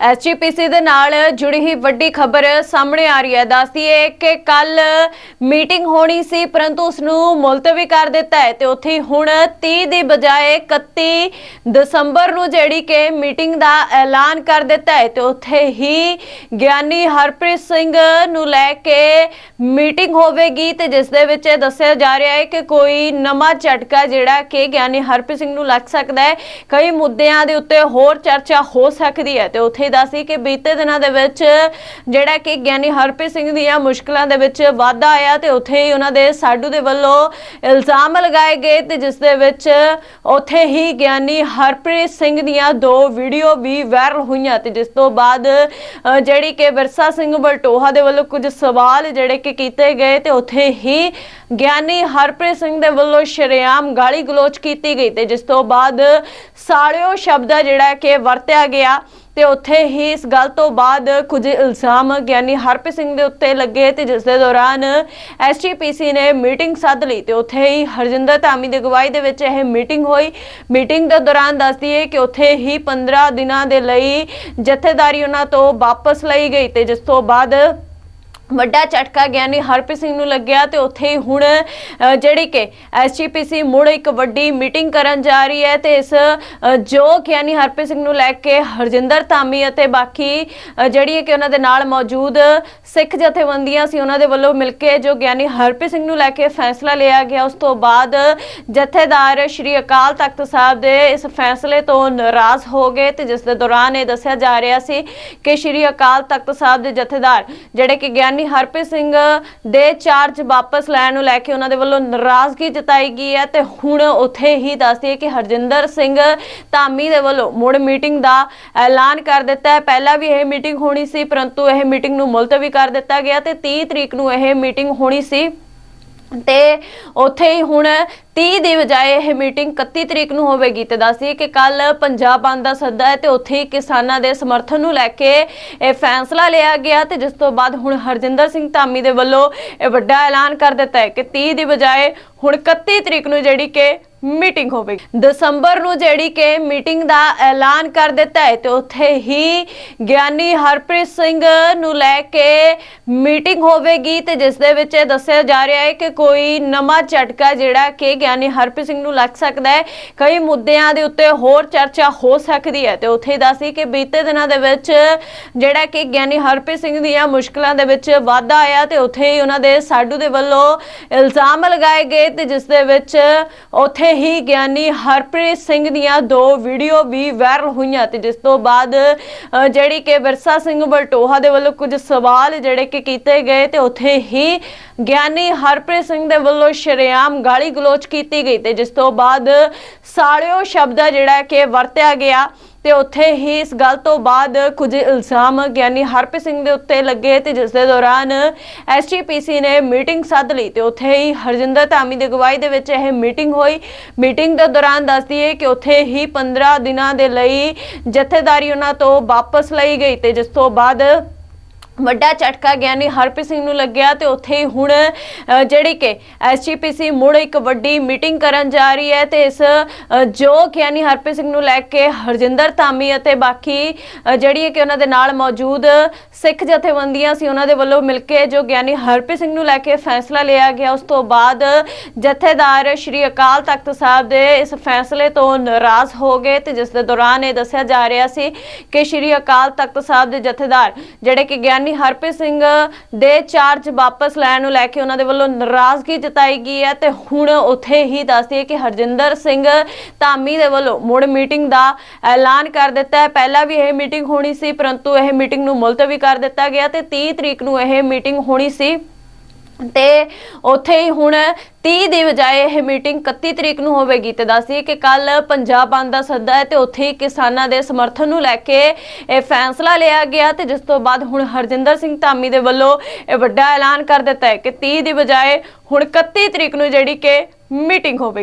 SGPC ਦੇ ਨਾਲ ਜੁੜੀ ਹੀ ਵੱਡੀ ਖਬਰ ਸਾਹਮਣੇ ਆ ਰਹੀ ਹੈ। ਦੱਸਦੀ ਹੈ ਕਿ ਕੱਲ ਮੀਟਿੰਗ ਹੋਣੀ ਸੀ, ਪਰੰਤੂ ਉਸ ਨੂੰ ਮੁਲਤਵੀ ਕਰ ਦਿੱਤਾ ਹੈ ਤੇ ਉੱਥੇ ਹੁਣ 30 ਦੀ ਬਜਾਏ 31 ਦਸੰਬਰ ਨੂੰ ਜਿਹੜੀ ਕਿ ਮੀਟਿੰਗ ਦਾ ਐਲਾਨ ਕਰ ਦਿੱਤਾ ਹੈ ਤੇ ਉੱਥੇ ਹੀ ਗਿਆਨੀ ਹਰਪ੍ਰੀਤ ਸਿੰਘ ਨੂੰ ਲੈ ਕੇ ਮੀਟਿੰਗ ਹੋਵੇਗੀ ਤੇ ਜਿਸ ਦੇ ਵਿੱਚ ਇਹ ਦੱਸਿਆ ਜਾ ਰਿਹਾ ਹੈ ਕਿ ਕੋਈ ਨਵਾਂ ਝਟਕਾ ਜਿਹੜਾ ਕਿ ਗਿਆਨੀ ਹਰਪ੍ਰੀਤ ਸਿੰਘ ਨੂੰ ਲੱਗ ਸਕਦਾ ਹੈ। ਕਈ ਮੁੱਦਿਆਂ ਦੇ ਉੱਤੇ ਹੋਰ ਚਰਚਾ ਹੋ ਸਕਦੀ ਹੈ ਤੇ ਉੱਥੇ ਹੀ ਦੱਸੀ ਕਿ ਬੀਤੇ ਦਿਨਾਂ ਦੇ ਵਿੱਚ ਜਿਹੜਾ ਕਿ ਗਿਆਨੀ ਹਰਪ੍ਰੀਤ ਸਿੰਘ ਦੀਆਂ ਮੁਸ਼ਕਲਾਂ ਦੇ ਵਿੱਚ ਵਾਧਾ ਆਇਆ ਤੇ ਉੱਥੇ ਹੀ ਉਹਨਾਂ ਦੇ ਸਾਡੂ ਦੇ ਵੱਲੋਂ ਇਲਜ਼ਾਮ ਲਗਾਏ ਗਏ ਤੇ ਜਿਸ ਦੇ ਵਿੱਚ ਉੱਥੇ ਹੀ ਗਿਆਨੀ ਹਰਪ੍ਰੀਤ ਸਿੰਘ ਦੀਆਂ ਦੋ ਵੀਡੀਓ ਵੀ ਵਾਇਰਲ ਹੋਈਆਂ ਤੇ ਜਿਸ ਤੋਂ ਬਾਅਦ ਜਿਹੜੀ ਕਿ ਵਿਰਸਾ ਸਿੰਘ ਬਲਟੋਹਾ ਦੇ ਵੱਲੋਂ ਕੁਝ ਸਵਾਲ ਜਿਹੜੇ ਕਿ ਕੀਤੇ ਗਏ ਤੇ ਉੱਥੇ ਹੀ ਗਿਆਨੀ ਹਰਪ੍ਰੀਤ ਸਿੰਘ ਦੇ ਵੱਲੋਂ ਸ਼ਰੇਆਮ ਗਾਲੀ ਗਲੋਚ ਕੀਤੀ ਗਈ ਤੇ ਜਿਸ ਤੋਂ ਬਾਅਦ ਸਾਲਿਓ ਸ਼ਬਦ ਜਿਹੜਾ ਕਿ ਵਰਤਿਆ ਗਿਆ। ਤੇ ਉੱਥੇ ਹੀ ਇਸ ਗੱਲ ਤੋਂ ਬਾਅਦ ਕੁਝ ਇਲਜ਼ਾਮ ਗਿਆਨੀ ਹਰਪ੍ਰੀਤ ਸਿੰਘ ਦੇ ਉੱਤੇ ਲੱਗੇ ਤੇ ਜਿਸ ਦੇ ਦੌਰਾਨ ਐਸਜੀਪੀਸੀ ਨੇ ਮੀਟਿੰਗ ਸੱਦ ਲਈ ਤੇ ਉੱਥੇ ਹੀ ਹਰਜਿੰਦਰ ਧਾਮੀ ਦੀ ਅਗਵਾਈ ਦੇ ਵਿੱਚ ਇਹ ਮੀਟਿੰਗ ਹੋਈ। ਮੀਟਿੰਗ ਦੇ ਦੌਰਾਨ ਦੱਸਦੀ ਹੈ ਕਿ ਉੱਥੇ ਹੀ 15 ਦਿਨਾਂ ਦੇ ਲਈ ਜਥੇਦਾਰੀ ਉਹਨਾਂ ਤੋਂ ਵਾਪਸ ਲਈ ਗਈ ਤੇ ਜਿਸ ਤੋਂ ਬਾਅਦ ਵੱਡਾ ਝਟਕਾ ਗਿਆਨੀ ਹਰਪ੍ਰੀਤ ਸਿੰਘ ਨੂੰ ਲੱਗਿਆ ਤੇ ਉੱਥੇ ਹੀ ਹੁਣ ਜਿਹੜੀ ਕਿ ਐਸਜੀਪੀਸੀ ਮੁੜ ਇੱਕ ਵੱਡੀ ਮੀਟਿੰਗ ਕਰਨ ਜਾ ਰਹੀ ਹੈ ਤੇ ਇਸ ਜੋ ਗਿਆਨੀ ਹਰਪ੍ਰੀਤ ਸਿੰਘ ਨੂੰ ਲੈ ਕੇ ਹਰਜਿੰਦਰ ਧਾਮੀ ਅਤੇ ਬਾਕੀ ਜਿਹੜੀ ਕਿ ਉਹਨਾਂ ਦੇ ਨਾਲ ਮੌਜੂਦ ਸਿੱਖ ਜਥੇਬੰਦੀਆਂ ਸੀ, ਉਹਨਾਂ ਦੇ ਵੱਲੋਂ ਮਿਲ ਕੇ ਜੋ ਗਿਆਨੀ ਹਰਪ੍ਰੀਤ ਸਿੰਘ ਨੂੰ ਲੈ ਕੇ ਫੈਸਲਾ ਲਿਆ ਗਿਆ, ਉਸ ਤੋਂ ਬਾਅਦ ਜਥੇਦਾਰ ਸ਼੍ਰੀ ਅਕਾਲ ਤਖਤ ਸਾਹਿਬ ਦੇ ਇਸ ਫੈਸਲੇ ਤੋਂ ਨਾਰਾਜ਼ ਹੋ ਗਏ ਤੇ ਜਿਸ ਦੇ ਦੌਰਾਨ ਇਹ ਦੱਸਿਆ ਜਾ ਰਿਹਾ ਸੀ ਕਿ ਸ਼੍ਰੀ ਅਕਾਲ ਤਖਤ ਸਾਹਿਬ ਦੇ ਜਥੇਦਾਰ, ਜਿਹੜੇ ਕਿ ਗਿਆਨੀ ਹਰਪ੍ਰੀਤ ਸਿੰਘ ਦੇ ਚਾਰਜ ਵਾਪਸ ਲੈਣ ਨੂੰ ਲੈ ਕੇ ਉਹਨਾਂ ਦੇ ਵੱਲੋਂ ਨਾਰਾਜ਼ਗੀ ਜਤਾਈ ਗਈ ਹੈ ਤੇ ਹੁਣ ਉੱਥੇ ਹੀ ਦੱਸਦੀ ਹੈ ਕਿ ਹਰਜਿੰਦਰ ਸਿੰਘ ਧਾਮੀ ਦੇ ਵੱਲੋਂ ਮੁੜ ਮੀਟਿੰਗ ਦਾ ਐਲਾਨ ਕਰ ਦਿੱਤਾ ਹੈ। ਪਹਿਲਾਂ ਵੀ ਇਹ ਮੀਟਿੰਗ ਹੋਣੀ ਸੀ, ਪਰੰਤੂ ਇਹ ਮੀਟਿੰਗ ਨੂੰ ਮੁਲਤਵੀ ਕਰ ਦਿੱਤਾ ਗਿਆ ਤੇ 30 ਤਰੀਕ ਨੂੰ ਇਹ ਮੀਟਿੰਗ ਹੋਣੀ ਸੀ। ਤੇ ਉੱਥੇ ਹੀ ਹੁਣ 30 ਦੀ ਬਜਾਏ ਇਹ ਮੀਟਿੰਗ 31 ਤਰੀਕ ਨੂੰ ਹੋਵੇਗੀ ਤੇ ਦੱਸਦੀ ਕਿ ਕੱਲ ਪੰਜਾਬ ਬੰਦ ਦਾ ਸੱਦਾ ਹੈ ਤੇ ਉੱਥੇ ਹੀ ਕਿਸਾਨਾਂ ਦੇ ਸਮਰਥਨ ਨੂੰ ਲੈ ਕੇ ਇਹ ਫੈਸਲਾ ਲਿਆ ਗਿਆ ਤੇ ਜਿਸ ਤੋਂ ਬਾਅਦ ਹੁਣ ਹਰਜਿੰਦਰ ਸਿੰਘ ਧਾਮੀ ਦੇ ਵੱਲੋਂ ਇਹ ਵੱਡਾ ਐਲਾਨ ਕਰ ਦਿੱਤਾ ਹੈ ਕਿ 30 ਦੀ ਬਜਾਏ ਹੁਣ 31 ਤਰੀਕ ਨੂੰ ਜਿਹੜੀ ਕਿ ਮੀਟਿੰਗ ਹੋਵੇਗੀ। ਦਸੰਬਰ ਨੂੰ ਜਿਹੜੀ ਕਿ ਮੀਟਿੰਗ ਦਾ ਐਲਾਨ ਕਰ ਦਿੱਤਾ ਹੈ ਤੇ ਉੱਥੇ ਹੀ ਗਿਆਨੀ ਹਰਪ੍ਰੀਤ ਸਿੰਘ ਨੂੰ ਲੈ ਕੇ ਮੀਟਿੰਗ ਹੋਵੇਗੀ ਤੇ ਜਿਸ ਦੇ ਵਿੱਚ ਇਹ ਦੱਸਿਆ ਜਾ ਰਿਹਾ ਹੈ ਕਿ ਕੋਈ ਨਵਾਂ ਝਟਕਾ ਜਿਹੜਾ ਕਿ ਗਿਆਨੀ ਹਰਪ੍ਰੀਤ ਸਿੰਘ ਨੂੰ ਲੱਗ ਸਕਦਾ ਹੈ। ਕਈ ਮੁੱਦਿਆਂ ਦੇ ਉੱਤੇ ਹੋਰ ਚਰਚਾ ਹੋ ਸਕਦੀ ਹੈ ਤੇ ਉੱਥੇ ਦੱਸੀ ਕਿ ਬੀਤੇ ਦਿਨਾਂ ਦੇ ਵਿੱਚ ਜਿਹੜਾ ਕਿ ਗਿਆਨੀ ਹਰਪ੍ਰੀਤ ਸਿੰਘ ਦੀਆਂ ਮੁਸ਼ਕਲਾਂ ਦੇ ਵਿੱਚ ਵਾਧਾ ਆਇਆ ਤੇ ਉੱਥੇ ਹੀ ਉਹਨਾਂ ਦੇ ਸਾਡੂ ਦੇ ਵੱਲੋਂ ਇਲਜ਼ਾਮ ਲਗਾਏ ਗਏ ਤੇ ਜਿਸ ਦੇ ਵਿੱਚ ਉੱਥੇ ਹੀ ਗਿਆਨੀ ਹਰਪ੍ਰੀਤ ਸਿੰਘ ਦੀਆਂ ਦੋ ਵੀਡੀਓ ਵੀ ਵਾਇਰਲ ਹੋਈਆਂ ਤੇ ਜਿਸ ਤੋਂ ਬਾਅਦ ਜਿਹੜੀ ਕਿ ਵਿਰਸਾ ਸਿੰਘ ਬਲਟੋਹਾ ਦੇ ਵੱਲੋਂ ਕੁਝ ਸਵਾਲ ਜਿਹੜੇ ਕਿ ਕੀਤੇ ਗਏ ਤੇ ਉੱਥੇ ਹੀ ਗਿਆਨੀ ਹਰਪ੍ਰੀਤ ਸਿੰਘ ਦੇ ਵੱਲੋਂ ਸ਼ਰੇਆਮ ਗਾਲੀ ਗਲੋਚ ਕੀਤੀ ਗਈ ਤੇ ਜਿਸ ਤੋਂ ਬਾਅਦ ਸਾਲਿਓ ਸ਼ਬਦ ਜਿਹੜਾ ਕਿ ਵਰਤਿਆ ਗਿਆ ਤੇ ਉੱਥੇ ਹੀ ਇਸ ਗੱਲ ਤੋਂ ਬਾਅਦ ਕੁਝ ਇਲਜ਼ਾਮ ਗਿਆਨੀ ਹਰਪ੍ਰੀਤ ਸਿੰਘ ਦੇ ਉੱਤੇ ਲੱਗੇ ਤੇ ਜਿਸ ਦੇ ਦੌਰਾਨ ਐਸਜੀਪੀਸੀ ਨੇ ਮੀਟਿੰਗ ਸੱਦ ਲਈ ਤੇ ਉੱਥੇ ਹੀ ਹਰਜਿੰਦਰ ਧਾਮੀ ਦੀ ਅਗਵਾਈ ਦੇ ਵਿੱਚ ਇਹ ਮੀਟਿੰਗ ਹੋਈ। ਮੀਟਿੰਗ ਦੇ ਦੌਰਾਨ ਦੱਸਦੀ ਹੈ ਕਿ ਉੱਥੇ ਹੀ 15 ਦਿਨਾਂ ਦੇ ਲਈ ਜਥੇਦਾਰੀ ਉਹਨਾਂ ਤੋਂ ਵਾਪਸ ਲਈ ਗਈ ਤੇ ਜਿਸ ਤੋਂ ਬਾਅਦ ਵੱਡਾ ਝਟਕਾ ਗਿਆਨੀ ਹਰਪ੍ਰੀਤ ਸਿੰਘ ਨੂੰ ਲੱਗਿਆ ਤੇ ਉੱਥੇ ਹੀ ਹੁਣ ਜਿਹੜੀ ਕਿ ਐਸਜੀਪੀਸੀ ਮੁੜ ਇੱਕ ਵੱਡੀ ਮੀਟਿੰਗ ਕਰਨ ਜਾ ਰਹੀ ਹੈ ਤੇ ਇਸ ਜੋ ਗਿਆਨੀ ਹਰਪ੍ਰੀਤ ਸਿੰਘ ਨੂੰ ਲੈ ਕੇ ਹਰਜਿੰਦਰ ਧਾਮੀ ਅਤੇ ਬਾਕੀ ਜਿਹੜੀ ਕਿ ਉਹਨਾਂ ਦੇ ਨਾਲ ਮੌਜੂਦ ਸਿੱਖ ਜਥੇਬੰਦੀਆਂ ਸੀ, ਉਹਨਾਂ ਦੇ ਵੱਲੋਂ ਮਿਲ ਕੇ ਜੋ ਗਿਆਨੀ ਹਰਪ੍ਰੀਤ ਸਿੰਘ ਨੂੰ ਲੈ ਕੇ ਫੈਸਲਾ ਲਿਆ ਗਿਆ, ਉਸ ਤੋਂ ਬਾਅਦ ਜਥੇਦਾਰ ਸ਼੍ਰੀ ਅਕਾਲ ਤਖਤ ਸਾਹਿਬ ਦੇ ਇਸ ਫੈਸਲੇ ਤੋਂ ਨਾਰਾਜ਼ ਹੋ ਗਏ ਤੇ ਜਿਸ ਦੇ ਦੌਰਾਨ ਇਹ ਦੱਸਿਆ ਜਾ ਰਿਹਾ ਸੀ ਕਿ ਸ਼੍ਰੀ ਅਕਾਲ ਤਖਤ ਸਾਹਿਬ ਦੇ ਜਥੇਦਾਰ, ਜਿਹੜੇ ਕਿ ਗਿਆਨੀ ਗਿਆਨੀ ਹਰਪ੍ਰੀਤ ਸਿੰਘ ਦੇ ਚਾਰਜ ਵਾਪਸ ਲੈਣ ਨੂੰ ਲੈ ਕੇ ਉਹਨਾਂ ਦੇ ਵੱਲੋਂ ਨਾਰਾਜ਼ਗੀ ਜਤਾਈ ਗਈ ਹੈ ਤੇ ਹੁਣ ਉੱਥੇ ਹੀ ਦੱਸਦੀ ਹੈ ਕਿ ਹਰਜਿੰਦਰ ਸਿੰਘ ਧਾਮੀ ਦੇ ਵੱਲੋਂ ਮੁੜ ਮੀਟਿੰਗ ਦਾ ਐਲਾਨ ਕਰ ਦਿੱਤਾ ਹੈ। ਪਹਿਲਾਂ ਵੀ ਇਹ ਮੀਟਿੰਗ ਹੋਣੀ ਸੀ, ਪਰੰਤੂ ਇਹ ਮੀਟਿੰਗ ਨੂੰ ਮੁਲਤਵੀ ਕਰ ਦਿੱਤਾ ਗਿਆ ਤੇ 30 ਤਰੀਕ ਨੂੰ ਇਹ ਮੀਟਿੰਗ ਹੋਣੀ ਸੀ। ਤੇ ਉੱਥੇ ਹੀ ਹੁਣ 30 ਦੀ ਬਜਾਏ ਇਹ ਮੀਟਿੰਗ 31 ਤਰੀਕ ਨੂੰ ਹੋਵੇਗੀ ਤੇ ਦੱਸਦੀ ਕਿ ਕੱਲ ਪੰਜਾਬ ਬੰਦ ਦਾ ਸੱਦਾ ਹੈ ਤੇ ਉੱਥੇ ਹੀ ਕਿਸਾਨਾਂ ਦੇ ਸਮਰਥਨ ਨੂੰ ਲੈ ਕੇ ਇਹ ਫੈਸਲਾ ਲਿਆ ਗਿਆ ਤੇ ਜਿਸ ਤੋਂ ਬਾਅਦ ਹੁਣ ਹਰਜਿੰਦਰ ਸਿੰਘ ਧਾਮੀ ਦੇ ਵੱਲੋਂ ਇਹ ਵੱਡਾ ਐਲਾਨ ਕਰ ਦਿੱਤਾ ਹੈ ਕਿ 30 ਦੀ ਬਜਾਏ ਹੁਣ 31 ਤਰੀਕ ਨੂੰ ਜਿਹੜੀ ਕਿ ਮੀਟਿੰਗ ਹੋਵੇਗੀ।